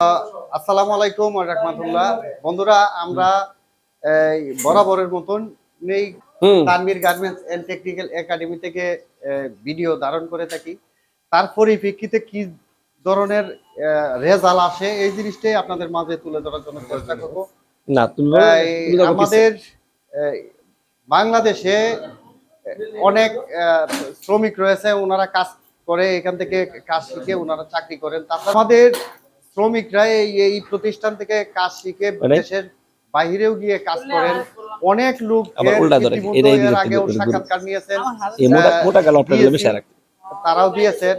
আসসালামু আলাইকুম রাহমাতুল্লাহ। বন্ধুরা আমরা এই বরাবরের মতন এই Tanvir garments and technical academy থেকে ভিডিও ধারণ করে থাকি। তার পরিপ্রেক্ষিতে কি ধরনের রেজাল্ট আসে এই জিনিসটাই আপনাদের মাঝে তুলে ধরার জন্য চেষ্টা করব। না। আমাদের বাংলাদেশে অনেক শ্রমিক রয়েছে ওনারা কাজ করে এখান থেকে কাজ শিখে ওনারা চাকরি করেন। তাছাড়া আমাদের শ্রমিকরা এই এই প্রতিষ্ঠান থেকে কাজ শিখে মানে? দেশের বাহিরেও গিয়ে কাজ করেন। অনেক লোক আগেও সাক্ষাৎকার নিয়েছেন। তারাও দিয়েছেন।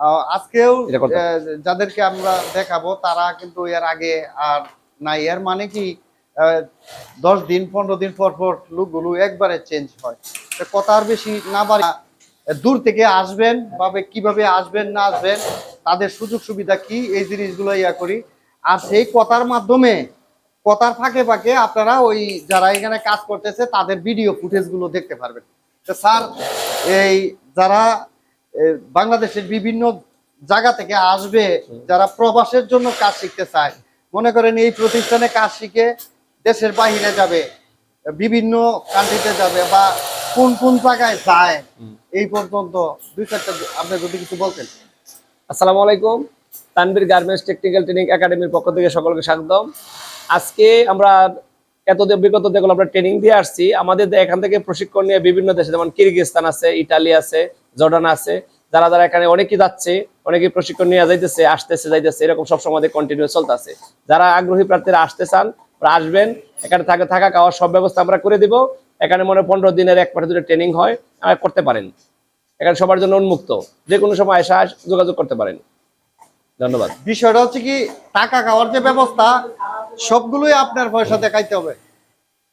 আহ, আজকেও আহ, যাদেরকে আমরা দেখাবো তারা কিন্তু এর আগে আর নাই। এর মানে কি আহ, দশ দিন পনেরো দিন পর পর লোকগুলো একবারে চেঞ্জ হয়। তো কথা আর বেশি না বাড়ি দূর থেকে আসবেন বা কীভাবে আসবেন, না আসবেন, তাদের সুযোগ সুবিধা কি, এই জিনিসগুলো ইয়া করি। আর সেই কথার মাধ্যমে, কথার ফাঁকে ফাঁকে আপনারা ওই যারা এখানে কাজ করতেছে, তাদের ভিডিও ফুটেজগুলো দেখতে পারবেন। তো স্যার, এই যারা বাংলাদেশের বিভিন্ন জায়গা থেকে আসবে, যারা প্রবাসের জন্য কাজ শিখতে চায়, মনে করেন এই প্রতিষ্ঠানে কাজ শিখে দেশের বাইরে যাবে, বিভিন্ন কান্ট্রিতে যাবে বা কোন কোন জায়গায় যায়, এই পর্যন্ত দুই চারটা আপনি যদি কিছু বলতেন। আসসালামু আলাইকুম তানবীর গার্মেন্টস টেকনিক্যাল ট্রেনিং একাডেমির পক্ষ থেকে সকলকে স্বাগতম। আজকে আমরা এতদিন বিগত যেগুলো আমরা ট্রেনিং দিয়ে আসছি, আমাদের এখান থেকে প্রশিক্ষণ নিয়ে বিভিন্ন দেশে, যেমন কিরগিস্তান আছে, ইটালি আছে, জর্ডান আছে, যারা যারা এখানে অনেকেই যাচ্ছে, অনেকেই প্রশিক্ষণ নিয়ে যাইতেছে, আসতেছে, যাইতেছে, এরকম সবসময় আমাদের কন্টিনিউ চলতেছে। যারা আগ্রহী প্রার্থীরা আসতে চান আসবেন, এখানে থাকা থাকা খাওয়ার সব ব্যবস্থা আমরা করে দিব। এখানে মনে হয় পনেরো দিনের এক পাঠে দুটো ট্রেনিং হয় করতে পারেন। এখানে সবার জন্য উন্মুক্ত। যে কোনো সময় এসে যোগাযোগ করতে পারেন। ধন্যবাদ। বিষয়টা হচ্ছে কি টাকা খাওয়ার যে ব্যবস্থা সবগুলোই আপনার পয়সা দেখাইতে হবে।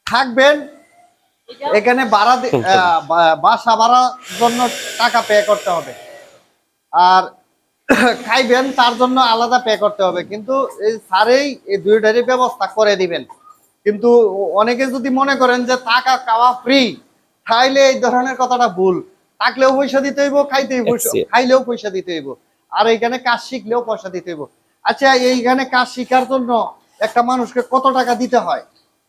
থাকবেন এখানে ভাড়া আহ, বাসা ভাড়ার জন্য টাকা পে করতে হবে। আর খাইবেন তার জন্য আলাদা পে করতে হবে। কিন্তু এই স্যারেই এই দুইটারই ব্যবস্থা করে দিবেন। কিন্তু অনেকে যদি মনে করেন যে টাকা খাওয়া ফ্রি খাইলে এই ধরনের কথাটা ভুল। থাকলেও পয়সা দিতে হইব খাইতেই পয়সা খাইলেও পয়সা দিতে হইব। আর এইখানে কাজ শিখলেও পয়সা দিতে হইব। আচ্ছা এইখানে কাজ শিখার জন্য একটা মানুষকে কত টাকা দিতে হয়?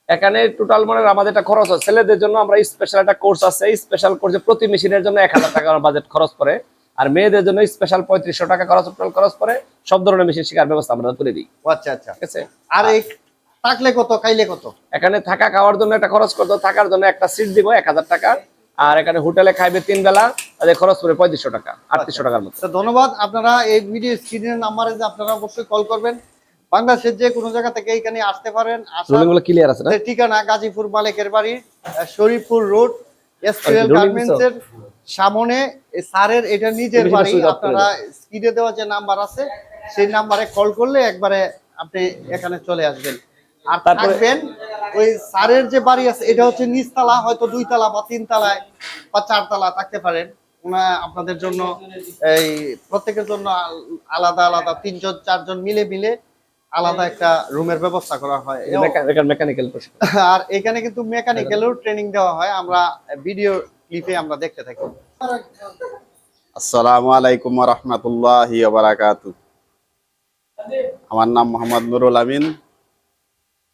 এখানে টোটাল মানে আমাদের একটা খরচ আছে। ছেলেদের জন্য আমরা স্পেশাল একটা কোর্স আছে। স্পেশাল কোর্সে প্রতি মেশিনের জন্য এক হাজার টাকা বাজেট খরচ করে আর মেয়েদের জন্য স্পেশাল পঁয়ত্রিশশো টাকা খরচ টোটাল খরচ করে সব ধরনের মেশিন শেখার ব্যবস্থা আমরা করে দিই। আচ্ছা আচ্ছা। ঠিক আছে? আর থাকলে কত খাইলে কত? এখানে থাকা খাওয়ার জন্য একটা খরচ করতো থাকার জন্য একটা সিট দিব এক হাজার টাকা। আর এখানে হোটেলে খাইবে তিন বেলা তাদের খরচ পড়বে পঁয়ত্রিশশো টাকা আটত্রিশশো টাকার মতো। ধন্যবাদ। আপনারা এই ভিডিও স্ক্রিনের নাম্বারে যে আপনারা অবশ্যই কল করবেন। বাংলাদেশের যে কোনো জায়গা থেকে এখানে আসতে পারেন ক্লিয়ার আছে ঠিকানা গাজীপুর মালিকের বাড়ি শরীফপুর রোড এসপিএল এর সামনে। স্যারের এটা নিজের বাড়ি আপনারা স্ক্রিনে দেওয়া যে নাম্বার আছে সেই নাম্বারে কল করলে একবারে আপনি এখানে চলে আসবেন। আর থাকবেন ওই স্যারের যে বাড়ি আছে এটা হচ্ছে নিচতলা হয়তো দুই তলা বা তিন তলায় বা চারতলা থাকতে পারেন। আপনাদের জন্য এই প্রত্যেকের জন্য আলাদা আলাদা তিনজন চারজন মিলে মিলে আলাদা একটা রুমের ব্যবস্থা করা হয়। মেকানিক্যাল আর এখানে কিন্তু মেকানিক্যালেও ট্রেনিং দেওয়া হয়। আমরা ভিডিও ক্লিপে আমরা দেখতে থাকি। আসসালামু আলাইকুম রহমতুল্লাহ বারাকাতু আমার নাম মোহাম্মদ নুরুল আমিন।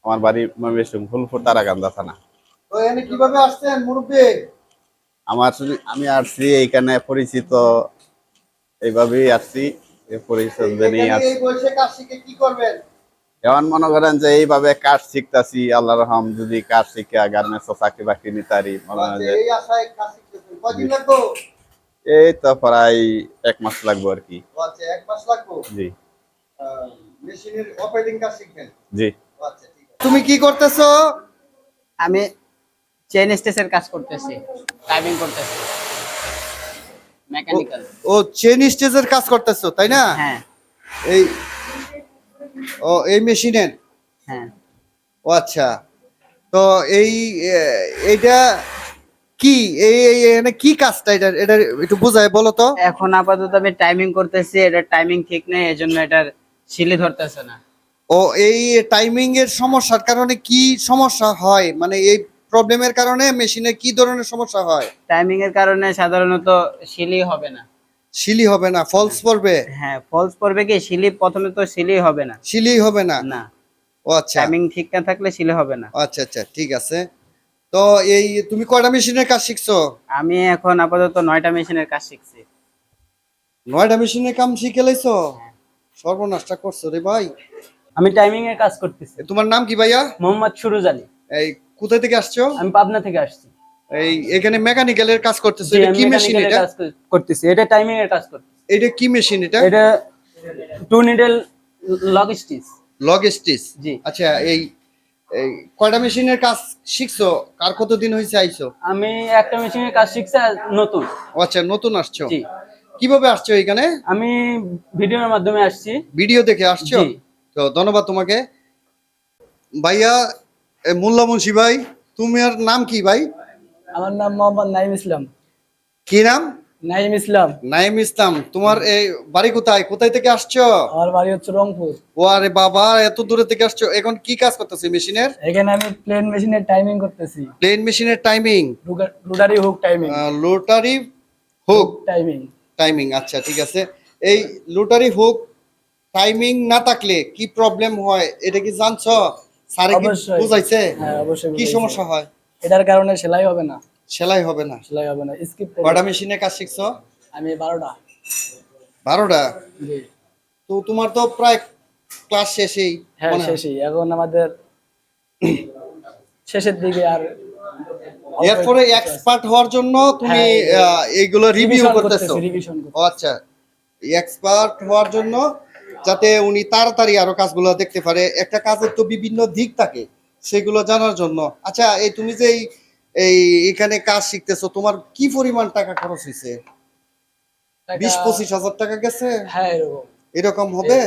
আমার বাড়ি ময়মনসিংহ ফুলপুর তারাকান্দা থানা। তো এখানে কীভাবে আসছেন মুরব্বী? আমার আমি আসছি এইখানে পরিচিত এইভাবেই আসছি পরিচিত আসছি। কি করবেন? মনে করেন যে এইভাবে কাজ শিখতাছি আল্লাহ রহম যদি কাজ শিখে গার্মেন্টস চাকরি বাকরি নিতারি মনে হয় যে এই তো প্রায় এক মাস লাগবে আর কি। আচ্ছা এক মাস লাগবো? জি। মেশিনের অপারেটিং কাজ শিখবেন? জি। আচ্ছা তুমি কি করতেছো? আমি চেন স্টেসের কাজ করতেছি টাইপিং করতেছি মেকানিক্যাল ও চেন স্টেজের কাজ করতেছো তাই না? হ্যাঁ। এই ও এই মেশিনের? হ্যাঁ। ও আচ্ছা। তো এই এ, এইটা কি? এই এই- এখানে কি কাজটা? এটা এটা একটু বুঝায় বলো তো। এখন আপাতত আমি টাইমিং করতেছি এটা টাইমিং ঠিক নেই এজন্য এটার শিলি ধরতেছে না। ও এই টাইমিং এর সমস্যার কারণে কি সমস্যা হয়? মানে এই প্রবলেমের কারণে মেশিনে কি ধরনের সমস্যা হয়? টাইমিং এর কারণে সাধারণত শিলি হবে না। শিলি হবে না ফলস পড়বে? হ্যাঁ ফলস পড়বে কি? সিলি প্রথমে তো সিলি হবে না। শিলি হবে না? না। ও আচ্ছা। টাইমিং ঠিক না থাকলে সিলি হবে না। আচ্ছা আচ্ছা ঠিক আছে। তো এই তুমি কয়টা মেশিনের কাজ শিখছো? আমি এখন আপাতত নয়টা মেশিনের কাজ শিখছি। নয়টা মেশিনের কাম শিখে লাইছো? সর্বনাশটা করছ রে ভাই। আমি টাইমিং এর কাজ করতেছি। তোমার নাম কি ভাইয়া? মোহাম্মদ সুরুজ আলী। এই কোথায় থেকে আসছো? আমি পাবনা থেকে আসছি। এই এখানে মেকানিক্যালের কাজ করতেছো। এটা কি মেশিন এর এটা? কাজ কর- করতেছি। এটা টাইমিং এর কাজ করতেছি। এটা কি মেশিন এটা? এটা two needle lock stitch. Lock stitch? জি। আচ্ছা এই কয়টা মেশিনের কাজ শিখছো? কার কতদিন হয়েছে আইছো? আমি একটা মেশিনের কাজ শিখছি নতুন। আচ্ছা নতুন আসছো। জি। কীভাবে আসছো এখানে? আমি ভিডিওর মাধ্যমে আসছি। ভিডিও দেখে আসছো? জি। তো ধন্যবাদ তোমাকে। ভাইয়া মোল্লা মুন্সি ভাই তোমার নাম কি ভাই? আমার নাম মোহাম্মদ নাইম ইসলাম। কি নাম? নাইম ইসলাম। নাইম ইসলাম তোমার এই বাড়ি কোথায়? কোথায় থেকে আসছো? আমার বাড়ি হচ্ছে রংপুর। ও আরে বাবা এত দূরে থেকে আসছো। এখন কি কাজ করতেছো মেশিনের? এখানে আমি প্লেন মেশিনের টাইমিং করতেছি। প্লেন মেশিনের টাইমিং রুডারি hook timing lottery hook. Timing timing আচ্ছা ঠিক আছে। এই লোটারি হুক টাইমিং না থাকলে কি প্রবলেম হয় এটা কি জানছো? স্যারে কি বুঝাইছে? হ্যাঁ অবশ্যই কি সমস্যা হয়? এটার কারণে সেলাই হবে না। সেলাই হবে না। সেলাই হবে না। স্কিপ কয়টা মেশিনে কাজ শিখছো? আমি বারোটা। বারোটা? জি। তো তোমার তো প্রায় ক্লাস শেষেই হ্যাঁ হয়। শেষই। এখন আমাদের শেষের দিকে আর এরপরে এক্সপার্ট হওয়ার জন্য তুমি হ্যাঁ, এইগুলো রিভিউ করতেছো। আচ্ছা। এক্সপার্ট হওয়ার জন্য যাতে উনি তাড়াতাড়ি আরও কাজগুলো দেখতে পারে। একটা কাজের তো বিভিন্ন দিক থাকে সেগুলো জানার জন্য। আচ্ছা এই তুমি যে এই- এখানে কাজ শিখতেছো তোমার কি পরিমাণ টাকা খরচ হয়েছে বিশ পঁচিশ হাজার টাকা গেছে? হ্যাঁ এরকম। এরকম হবে?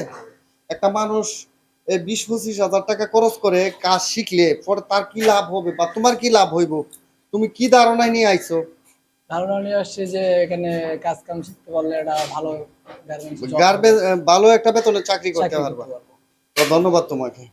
একটা মানুষ এই বিশ পঁচিশ হাজার টাকা খরচ করে কাজ শিখলে পরে তার কি লাভ হবে বা তোমার কি লাভ হইব? তুমি কি ধারণায় নিয়ে আইছো? ধারণা নিয়ে আসছে যে এখানে কাজ কাম শিখতে পারলে এটা ভালো গার্মেন্টস ভালো একটা বেতনে চাকরি করতে পারবা। ধন্যবাদ তোমাকে।